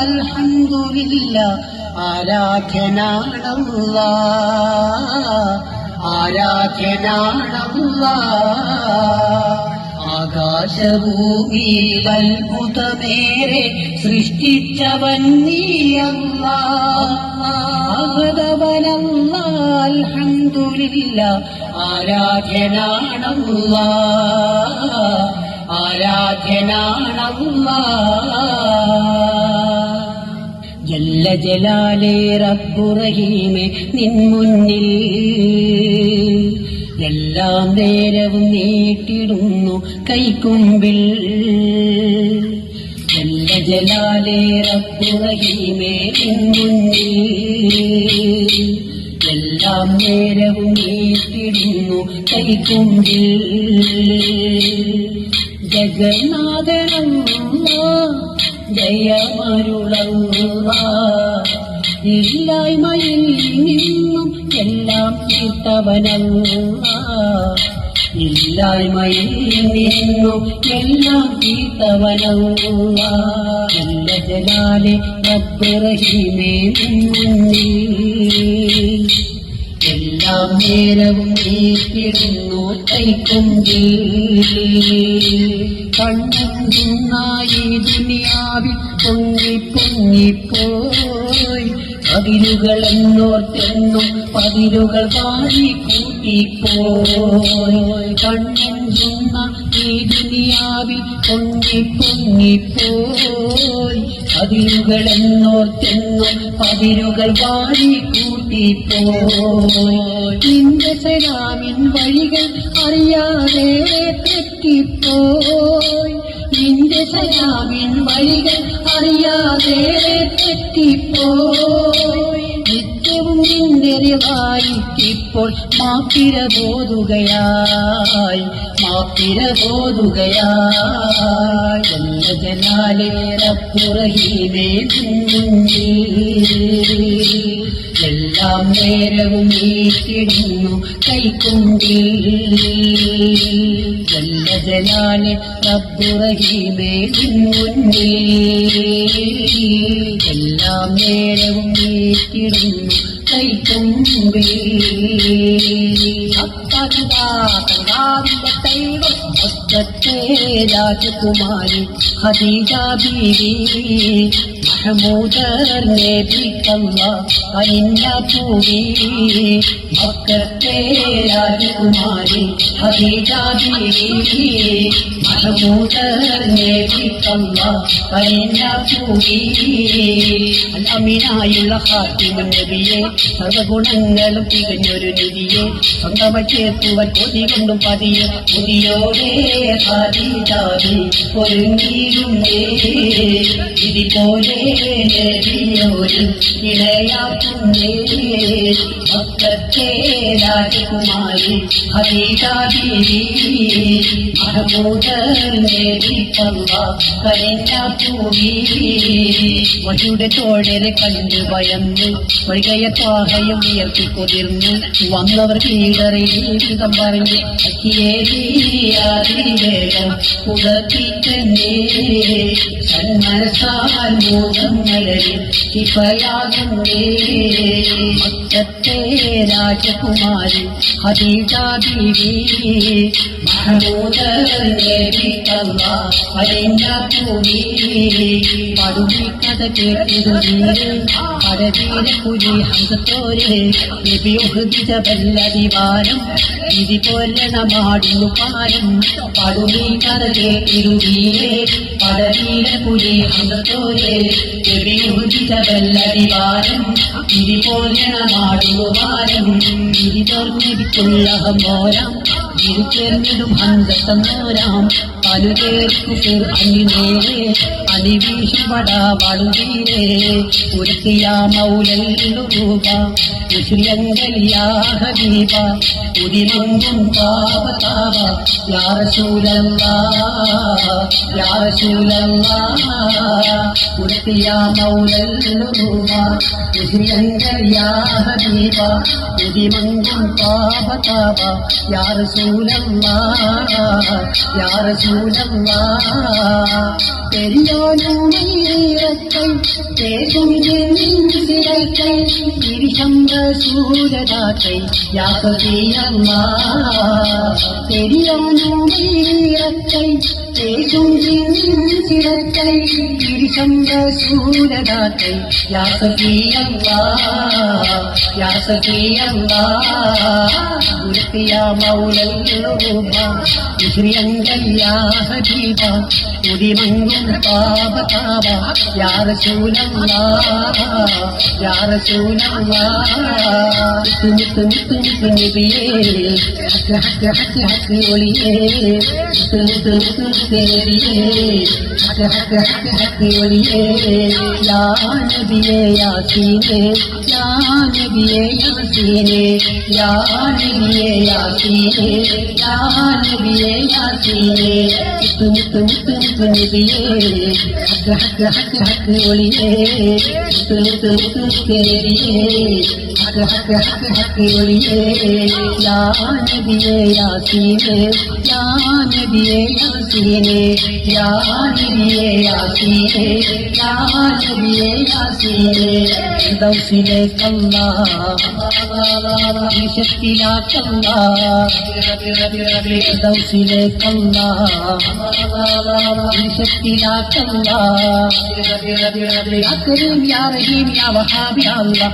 അൽഹംദുലില്ല ആരാധ്യനാണല്ല ആരാധ്യനാണല്ല ആകാശഭൂമിയിൽ അത്ഭുതമേറെ സൃഷ്ടിച്ചവൻ നീയല്ല അഹദവനല്ല അൽഹംദുലില്ല ആരാധ്യനാണല്ല ആരാധ്യനാണല്ല ജല്ല ജലാലേ റബ്ബുറഹീമേ നിൻ മുന്നിൽ. എല്ലാം നേരവും നീട്ടിടുന്നു കൈക്കുമ്പിൽ. ജല്ല ജലാലേ റബ്ബുറഹീമേ നിൻ മുന്നിൽ. എല്ലാം നേരവും നീട്ടിടുന്നു കൈക്കുമ്പിൽ. ജഗന്നാഥനമ്മ ജയമരുളങ്ങ ഇല്ലായ്മയിൽ നിന്നും എല്ലാം തീർത്തവനങ്ങ ഇല്ലായ്മയിൽ നിന്നും എല്ലാം തീർത്തവനങ്ങ എല്ല ജലാലെ റബ്ബറഹീമേ മുന്നിൽ എല്ലാം നേരവും കണ്ണുന്നായി ദുനിയാവിൽ പൊങ്ങി പൊങ്ങിപ്പോയി. പതിരുകൾ എന്നോർത്തെന്നും പതിരുകൾ വാരി കൂട്ടിപ്പോയി. കണ്ണുന്ന ഈ ദുനിയാവിൽ പൊങ്ങി പൊങ്ങിപ്പോയി. പതിരുകളെന്നോർത്തെന്നും അതിരുകൾ വാരി കൂട്ടിപ്പോയി നിന്റെ സലാമിൻ വഴികൾ അറിയാതെ തെറ്റിപ്പോയി. നിന്റെ സരാമിൻ വഴികൾ അറിയാതെ തെറ്റിപ്പോയി. നിത്യവും നിന്ദരിവായിട്ടിപ്പോൾ മാപ്പിര ബോധുകയായി മാപ്പിര ബോധുകയായി എന്ന ജലാലേ റപ്പുറഹീമേ എല്ലാം നേരവും വീട്ടിടുന്നു കൈക്കുണ്ടിൽ ജല്ല ജലാലെ റബ്ബുറഹീമേ മുന്നിൽ എല്ലാം നേരവും നീട്ടിടുന്നു കൈക്കുമ്പിൽ ഒറ്റത്തെ രാജകുമാരി ഖദീജ ബീവി മഹമൂദർ അമിനായുള്ള ഹാത്തിമൻ നബിയെ സർവഗുണങ്ങളും തികഞ്ഞൊരു നിധിയെ സ്വന്തമായി ചേർത്തുവൻ കൊതി കൊണ്ടും പതിയെ. ഹാദിജാവി ഒരുങ്ങിയിരുന്നേ ഇതുപോലെ വഴിയുടെ തോഴരെ കണ്ട് ഭയന്ന് വൈകയ പാഹയം ഉയർത്തി കൊതിർന്നു. വന്നവർ കീഴറി ജീവിതം പറഞ്ഞ് അക്കിയേറിയാതിവേഗം ഉടത്തിത്തന്നെ സന്മനസാൽ മൂലങ്ങളിൽ ഇപ്പയാകുന്നേ മറ്റത്തെ രാജകുമാരി ഹരിജാബീവി മഹമൂദർ നേരിട്ടല്ല അരിഞ്ഞ പൂവി പടുവി കഥ കേട്ടു പടവീര കുഴി ഹംസത്തോരെ നബിയുഹദിജബല്ലതിവാരം വിധി പോലണ മാടുന്നു പാരം പടുവി കഥ കേട്ടിരുവീരെ പടവീര കുഴി ഹംസത്തോരെ നബിയുഹദിജബല്ലതിവാരം വിധി പോലണ മാടുന്നു പാരം വിധി തോർന്നിരിക്കുള്ള മോരാം ഇരുചേർന്നിടും പലുചേർക്കു പേർ അണിവീശുപട വളുതീരെ ഉരുത്തിയാ മൗലൂപ മുസ്ലിയങ്കലിയാ ഹബീബ ഉദിമങ്കും താപ താപ യാറശൂലല്ലാ യാറശൂലല്ലാ. ഉരുത്തിയാ മൗലൂപ മുസ്ലിയങ്കലിയാ ഹബീബ ഉദിമങ്കും താപ താപ യാറശൂല യാ റസൂലല്ലാ പെരിയോനുമീറക്കൈ തേകുമിതിരക്കൈ തിരിശമ്പ സൂരതാക്കൈ യാ സതിയല്ലാ പെരിയോനുമീറക്കൈ തേകുമിതിരക്കൈ തിരിശമ്പ സൂരതാക്കൈ യാ സതിയല്ലാ യാ बतावा यार सोनम्मा यार सोनम्मा तुम तुम तुम तुम दिए हस हस हस हस ओलिए तुम तुम तुम दिए हस हस हस हस ओलिए या नबिए यासीने या नबिए यासीने या नबिए यासीने या नबिए यासीने तुम तुम तुम तुम दिए ಹಕ್ಕ ಹಕ್ಕ ಹಕ್ಕ ಹಕ್ಕ ಒಳಿಯೇ ತುಳು ತುಳು ತುಳು ಕೇರಿಯೇ ഹക്ക് ഹക്ക് ഹക്ക് ഹക്ക് ഒളിയേ യാ നബിയേ യാസീനേ യാ നബിയേ യാസീനേ യാ നബിയേ യാസീനേ. യാ നബിയേ യാസീനേ ദൗസിലെ കല്ല വിശത്തിലാക്കല്ല ദൗസിലെ കല്ല വിശത്തിലാക്കല്ല അക്കരും യാ റഹീം യാ വഹാബി അല്ലാ